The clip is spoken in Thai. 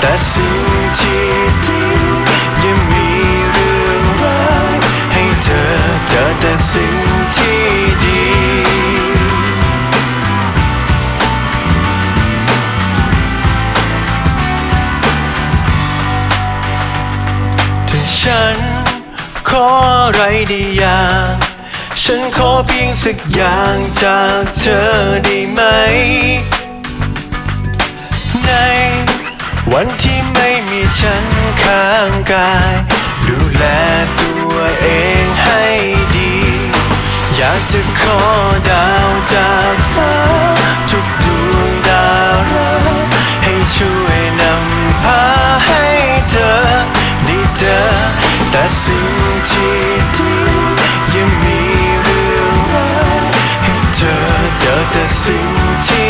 แต่สิ่งที่ดียังมีเรื่องร้ายให้เธอเจอแต่สิ่งที่ดีถ้าฉันขออะไรได้อย่างฉันขอเพียงสักอย่างจากเธอได้ไหมใน วันที่ไม่มีฉันข้างกาย ดูแลตัวเองให้ดี อยากจะขอดาวจากฟ้าทุกดวงดาวรักให้ช่วยนำพาให้เธอได้เจอแต่สิ่งที่ดียังมีเรื่องร้ายให้เธอเจอแต่สิ่งที่